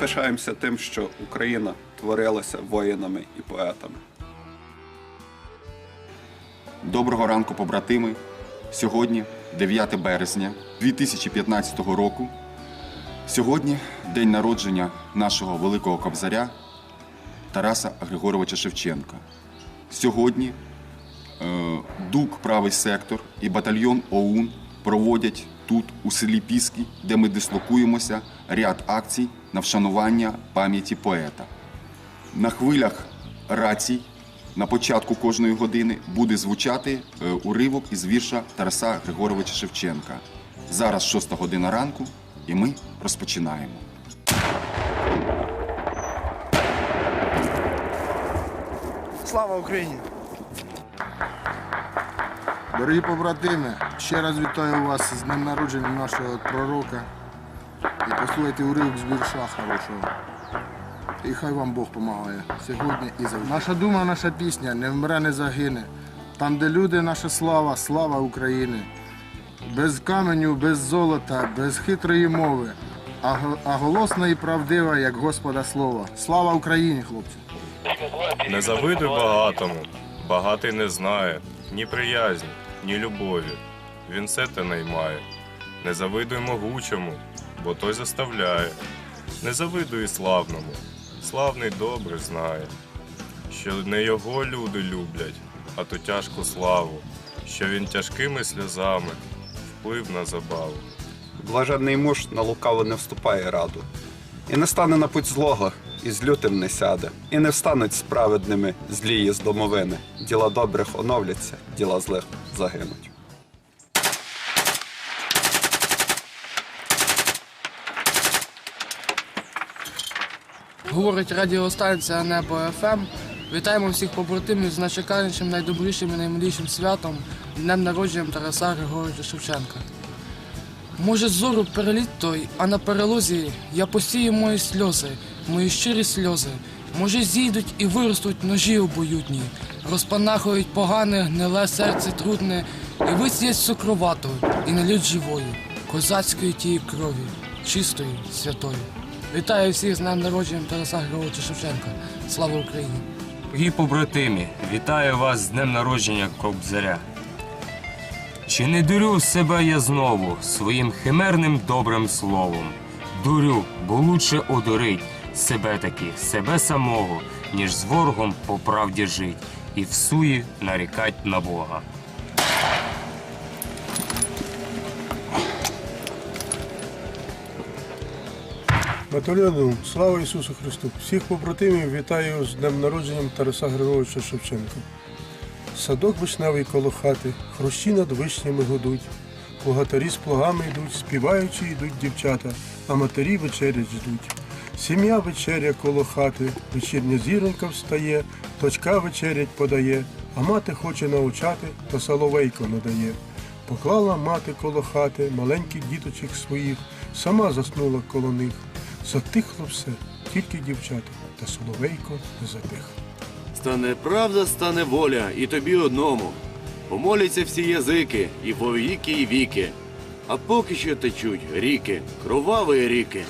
пишаємося тим, що Україна творилася воїнами і поетами. Доброго ранку, побратими. Сьогодні 9 березня 2015 року. Сьогодні день народження нашого великого кобзаря Тараса Григоровича Шевченка. Сьогодні е, ДУК Правий сектор і батальйон ОУН проводять тут, у селі Піски, де ми дислокуємося, ряд акцій на вшанування пам'яті поета. На хвилях рацій на початку кожної години буде звучати е, уривок із вірша Тараса Григоровича Шевченка. Зараз 6 година ранку, і ми розпочинаємо. Слава Україні! Дорогі побратими, ще раз вітаю вас з днем народження нашого пророка. І послухайте уривок з вірша хорошого. І хай вам Бог допомагає сьогодні і завжди. Наша дума, наша пісня не вмре, не загине. Там, де люди, наша слава, слава України. Без каменю, без золота, без хитрої мови, а, а голосна і правдива, як Господа Слова. Слава Україні, хлопці! Не завидуй багатому, багатий не знає ні приязні, ні любові. Він все те наймає. Не завидуй могучому, бо той заставляє. Не завидуй славному, славний добре знає, що не його люди люблять, а ту тяжку славу, що він тяжкими сльозами вплив на забаву. Блаженний муж на лукаво не вступає раду, і не стане на путь злого, і з лютим не сяде, і не встануть справедними злії з домовини. Діла добрих оновляться, діла злих загинуть. Говорить радіостанція Небо ФМ. Вітаємо всіх побратимів з найчеканішим, найдобрішим і наймилішим святом днем народження Тараса Григоровича Шевченка. Може, зору переліт той, а на перелозі я посію мої сльози, мої щирі сльози. Може, зійдуть і виростуть ножі обоюдні, розпанахують погане, гниле серце трудне, і висіять сукровату, і налють живою, козацької тієї крові, чистої, святої. Вітаю всіх з днем народження Тараса Григоровича Шевченка. Слава Україні! Дорогі побратимі, вітаю вас з днем народження Кобзаря. Чи не дурю себе я знову своїм химерним добрим словом? Дурю, бо лучше одурить себе таки, себе самого, ніж з ворогом по правді жить і в суї нарікать на Бога. Батальйону, слава Ісусу Христу! Всіх побратимів вітаю з днем народженням Тараса Григоровича Шевченка. Садок вишневий коло хати, хрущі над вишнями гудуть. Богатарі з плугами йдуть, співаючи йдуть дівчата, а матері вечерять ждуть. Сім'я вечеря коло хати, вечірня зіронька встає, дочка вечерять подає, а мати хоче научати, та соловейко надає. Поклала мати коло хати маленьких діточок своїх, сама заснула коло них. Затихло все, тільки дівчата, та соловейко не затих. Стане правда, стане воля, і тобі одному. Помоляться всі язики, і по віки, і віки. А поки що течуть ріки, кроваві ріки.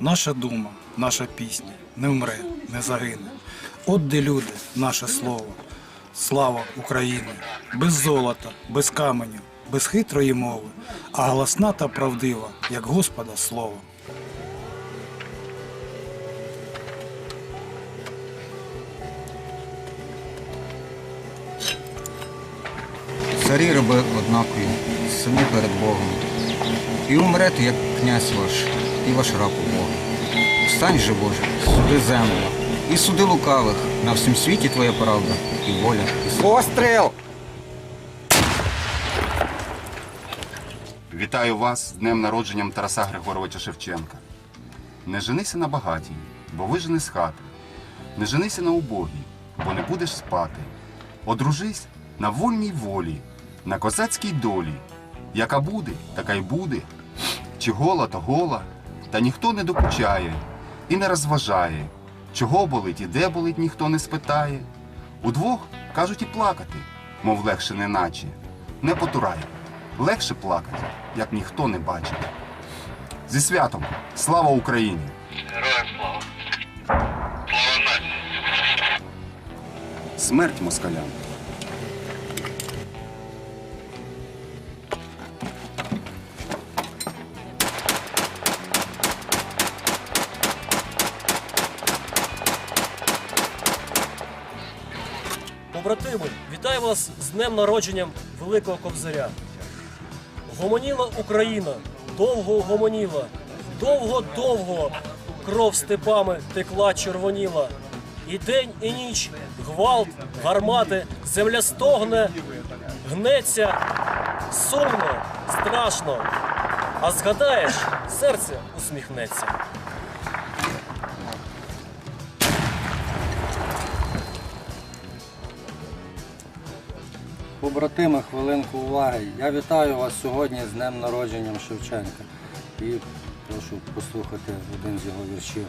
Наша дума, наша пісня не вмре, не загине. От де люди, наше слово. Слава України! Без золота, без каменю, без хитрої мови, а голосна та правдива, як Господа слово. Царі раби однакові, самі перед Богом. І умрете, як князь ваш, і ваш раб у Бога. Встань же, Боже, суди землю, і суди лукавих, на всім світі твоя правда, і воля, і. Постріл! Вітаю вас з днем народженням Тараса Григоровича Шевченка. Не женися на багатій, бо вижени з хати. Не женися на убогій, бо не будеш спати. Одружись на вольній волі, на козацькій долі. Яка буде, така й буде. Чи гола, то гола, та ніхто не докучає і не розважає. Чого болить і де болить, ніхто не спитає. Удвох кажуть і плакати, мов легше не наче. Не потурай. Легше плакати, як ніхто не бачить. Зі святом! Слава Україні! Героям слава навіть. Смерть москалям! Побратими, вітаю вас з днем народженням Великого Кобзаря. Гомоніла Україна, довго гомоніла, довго-довго кров степами текла червоніла. І день, і ніч, гвалт, гармати, земля стогне, гнеться, сумно, страшно. А згадаєш, серце усміхнеться. Побратими, хвилинку уваги. Я вітаю вас сьогодні з днем народженням Шевченка. І прошу послухати один з його віршів.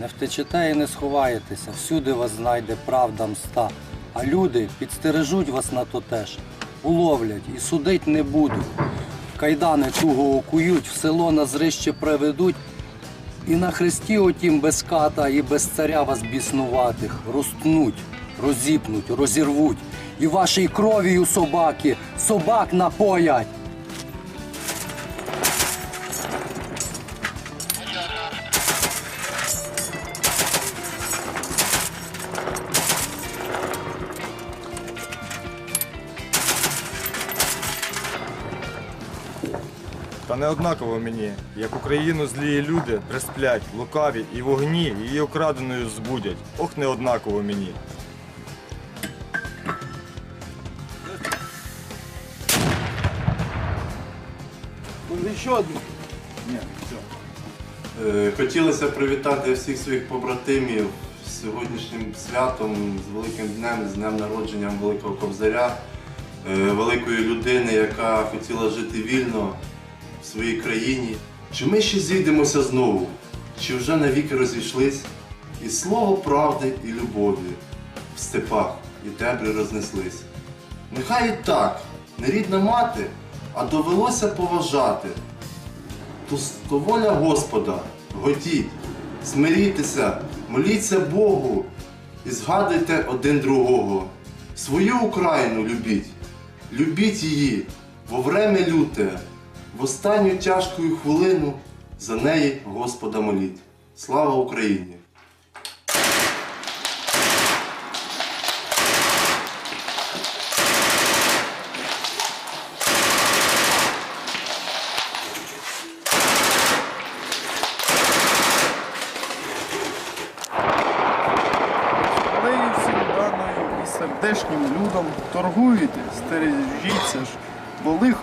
Не втечете і не сховаєтеся, всюди вас знайде правда мста. А люди підстережуть вас на то теж, уловлять і судить не будуть. Кайдани туго окують, в село на зрище приведуть, і на хресті отім без ката і без царя вас біснуватих розтнуть, розіпнуть, розірвуть, і вашій кров'ю собаки собак напоять. Та не однаково мені, як Україну злії люди присплять, лукаві і вогні її окраденою збудять. Ох, не однаково мені. Е, Хотілося привітати всіх своїх побратимів з сьогоднішнім святом, з великим днем, з днем народження Великого Кобзаря, е, великої людини, яка хотіла жити вільно в своїй країні. Чи ми ще зійдемося знову? Чи вже навіки розійшлись? І слово правди і любові в степах і дебри рознеслись. Нехай і так, не рідна мати, а довелося поважати. То, воля Господа, готіть, смиріться, моліться Богу і згадуйте один другого. Свою Україну любіть, любіть її во время люте, в останню тяжку хвилину за неї Господа моліть. Слава Україні!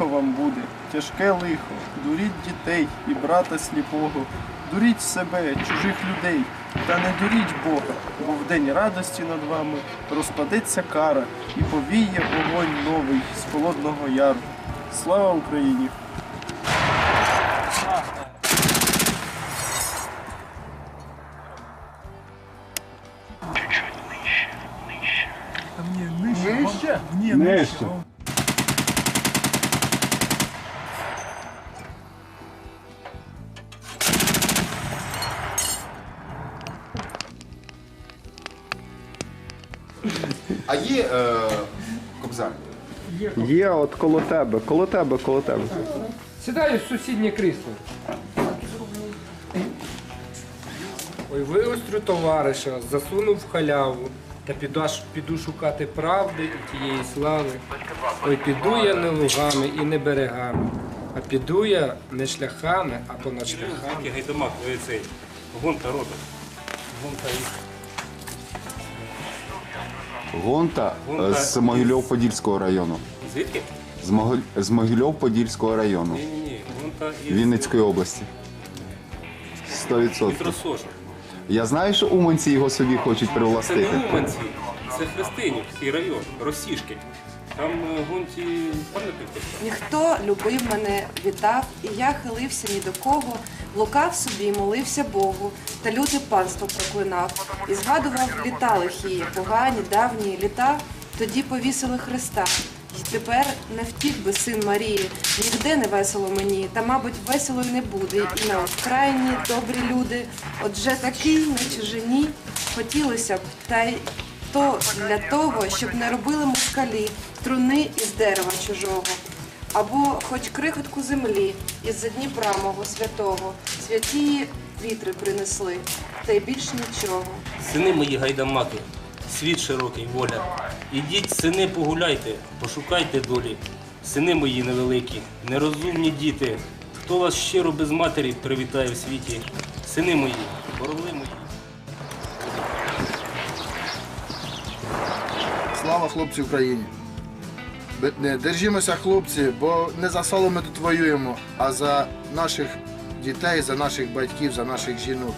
Лихо вам буде, тяжке лихо. Дуріть дітей і брата сліпого, дуріть себе, чужих людей, та не дуріть Бога, бо в день радості над вами розпадеться кара і повіє вогонь новий з холодного яру. Слава Україні! Нижче? Нижче. А є е, кобзар? Є от коло тебе, коло тебе, коло тебе. Сідаю в сусіднє крісло. Ой, виострю товариша, засуну в халяву, та піду, піду шукати правди і тієї слави. Ой, піду я не лугами і не берегами, а піду я не шляхами, а понад шляхами. Гайдамак, цей гонка робить. Гонка Гонта Гонта з Могильов-Подільського району. Звідки? З, Могиль... з Могильов-Подільського району Ні, ні, ні. Гонта із Вінницької області. 100%. Росоша. Я знаю, що уманці його собі хочуть Це привластити. не Уманці, це Христинівський район, Росішки. Там е, в пам'ятник. Ніхто любив мене, вітав, і я хилився ні до кого, лукав собі, молився Богу, та люте панство проклинав, і згадував літа лихі, погані, давні літа, тоді повісили Христа. І тепер не втік би син Марії, нігде не весело мені, та, мабуть, весело й не буде. І на Україні добрі люди, отже такий на чужині хотілося б, та й то для того, щоб не робили москалі труни із дерева чужого, або хоч крихотку землі із-за Дніпра мого святого, святі вітри принесли, та й більш нічого. Сини мої гайдамаки, світ широкий, воля. Ідіть, сини, погуляйте, пошукайте долі. Сини мої невеликі, нерозумні діти. Хто вас щиро без матері привітає в світі? Сини мої, боровли мої. Слава хлопці Україні! Держімося, хлопці, бо не за соло ми тут воюємо, а за наших дітей, за наших батьків, за наших жінок.